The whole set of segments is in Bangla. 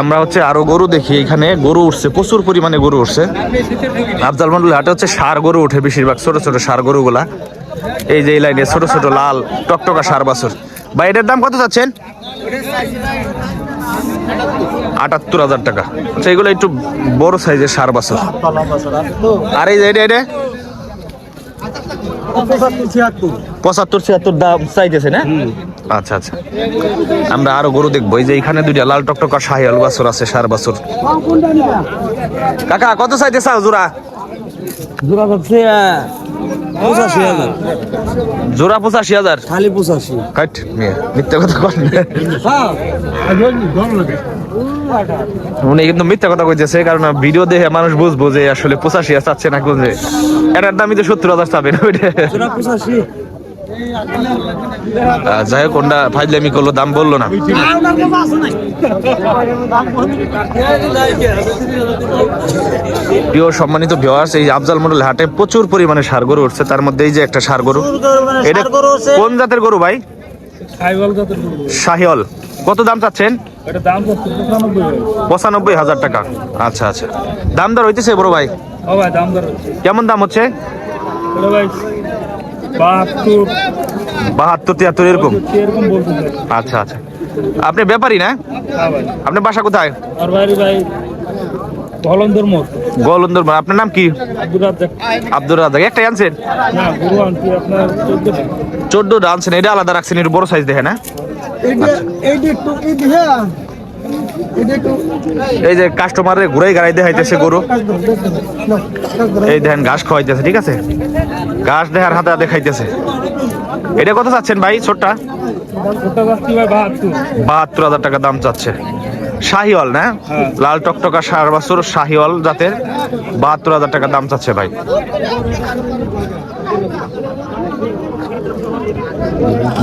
আমরা হচ্ছে আরও গরু দেখি এখানে। গরু উঠছে, প্রচুর পরিমাণে গরু উঠছে। আফজাল মন্ডল হাটে হচ্ছে সার গরু উঠে বেশিরভাগ, ছোট ছোট সার গরুগুলা। এই যে এই লাইনে ছোট ছোট লাল, টকটকা সার বাছুর। ভাই, এটার দাম কত যাচ্ছেন? আটাত্তর হাজার টাকা। আচ্ছা এগুলো একটু বড় সাইজের সার বাছুর। আর এই যে, এটা এটা? পঁচাত্তর ছিয়াত্তর দাম চাইতেছে না? আচ্ছা আচ্ছা। আমরা আরও গরু দেখব। এই যে এখানে দুইটা লাল টকটকা শাহিয়াল বাছুর আছে সার বাছুর। কাকা কত চাইতে চাও জোড়া? জোড়া হচ্ছে পঁচাশি হাজার। জোড়া পঁচাশি হাজার? খালি পঁচাশি। কাট মিয়া মিথ্যা কথা উনি কিন্তু মিথ্যা কথা কইতেছে কারণ ভিডিও দেখে মানুষ বুঝব যে আসলে পঁচাশি হাজার চাচ্ছে না কোন যে এটার দামই তো সত্তর হাজার চাবেন ওইটা। পঁচাশি। আহ, যাই হোক কোনটা ফাইজলামি করল দাম বলল না। প্রিয় সম্মানিত ভিওয়ার্স এই আফজাল মন্ডল হাটে প্রচুর পরিমাণে সার গরু উঠছে। তার মধ্যে এই যে একটা সার গরু এটা কোন জাতের গরু ভাই? শাহিওল কত দাম চাচ্ছেন? এটা দাম করছে পঁচানব্বই হাজার। টাকা। আচ্ছা আচ্ছা। দাম দর হইতেছে বড় ভাই? কেমন দাম হচ্ছে? বাহাত্তর। বাহাত্তর তিয়াত্তর এরকম? আচ্ছা আচ্ছা। আপনি ব্যাপারী না? হ্যাঁ আপনার বাসা কোথায়? আর ভাই ভাই ভলন্দর আপনার নাম কি? আব্দুর রাজাক একটাই আনছেন না গুরু আনছি আপনার চোদ্দ টাকা চোদ্দ আনছেন এটা আলাদা রাখছেন একটু বড় সাইজ দেখে না এই যে কাস্টমারের ঘুরাই গাড়াই দেখাইতেছে গরু। এই দেখেন ঘাস খাওয়াইতেছে ঠিক আছে? ঘাস দেখার হাতে দেখাইতেছে এটা কত চাচ্ছেন ভাই ছোটটা? বাহাত্তর হাজার টাকা দাম চাচ্ছে। শাহিওয়াল না? হ্যাঁ। লাল টকটকা সার বছর শাহিওয়াল জাতের বাহাত্তর হাজার টাকা দাম চাচ্ছে ভাই।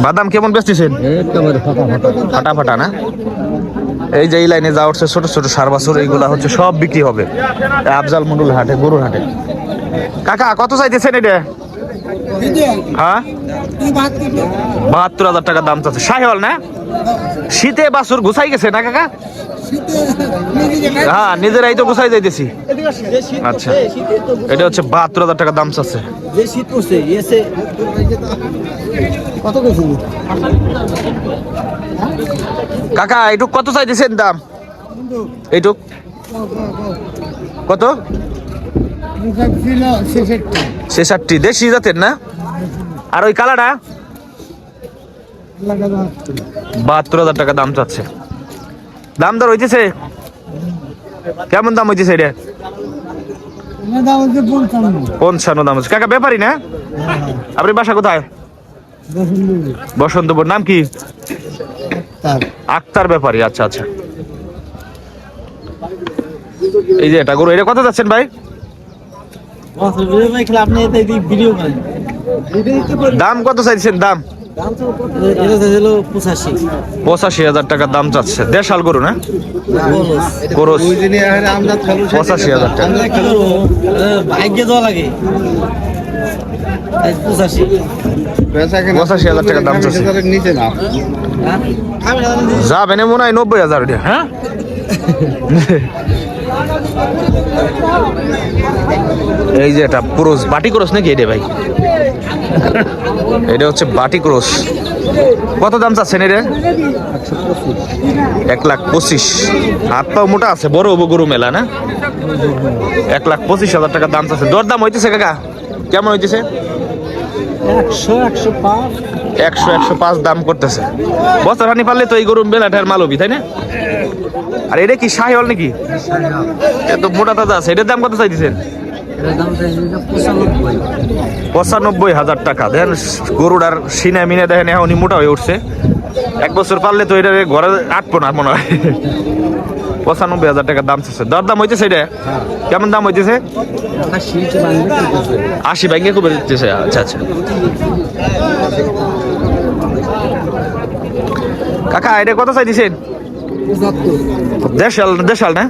বাদাম কেমন বেচতেছেন? ফাটা ফাটা না? এই যে এই লাইনে যা উঠছে, ছোট ছোট সার এইগুলা হচ্ছে সব বিক্রি হবে। আফজাল মন্ডল হাটে, গরুর হাটে। কাকা, কত চাইতেছেন এটা? হ্যাঁ? বাহাত্তর হাজার টাকা দাম চাচ্ছে। শাহিওয়াল না? শীতে বাছুর গুছাই গেছে না কাকা? হ্যাঁ নিজেরাই তো গুছাই যাইতেছি। আচ্ছা। এটা হচ্ছে বাহাত্তর হাজার টাকা দাম চাচ্ছে। কাকা, এইটুক কত চাইতেছেন দাম? এইটুক? কত? ছেষট্টি দেশি জাতের না? আর ওই কালাটা বাহাত্তর হাজার টাকা দাম চাচ্ছে। দাম দর হইতেছে? কেমন দাম হইতেছে এটা? পঞ্চান্ন। দাম হচ্ছে। কাকা ব্যাপারই না? আপনি বাসা কোথায়? বসন্তপুর। নাম কি? আক্তার ব্যাপারী আচ্ছা আচ্ছা। এই যে এটা গরু এটা কত যাচ্ছেন ভাই? দাম কত চাইছেন? দাম? পঁচাশি। হাজার টাকা দাম চাচ্ছে। দেড়শাল গরু না? পঁচাশি হাজার টাকা। ভাগ্যে দেওয়া লাগে। পঁচাশি। পঁচাশি হাজার টাকা দাম চাচ্ছে। নিচে যাবেন মনে হয় নব্বই হাজার হ্যাঁ? এই যে এটা ক্রোস বাটি ক্রোস নাকি এটা ভাই? এটা হচ্ছে বাটি ক্রোস। কত দাম চাচ্ছেন এটা? এক লাখ পঁচিশ। হাত পাও মোটা আছে, বড় হব গরু মেলা, না? এক লাখ পঁচিশ হাজার টাকা দাম চাচ্ছে। দর দাম হইতেছে, কাকা? কেমন হইতেছে? একশো একশো পাঁচ। দাম করতেছে। বস্তা হানি পারলে তো এই গরু বেলাটার মাল হবি তাই না? আর এটা কি শাহিওয়াল নাকি? এ তো মোটা তাজা আছে এটার দাম কত চাইতেছেন? পঁচানব্বই হাজার টাকা। দেখেন গরুটার সিনে মিনে দেখেন এখন উনি মোটা হয়ে উঠছে। এক বছর পারলে তো এটা ঘরে আটবো না মনে হয়। পঁচানব্বই হাজার টাকা দাম চাচ্ছে দর দাম হইতেছে এটা? কেমন দাম হইতেছে? আশি ব্যাংকে খুব দিতেছে। আচ্ছা আচ্ছা। কাকা এটা কত চাইতেছেন? দেশাল দেশাল না?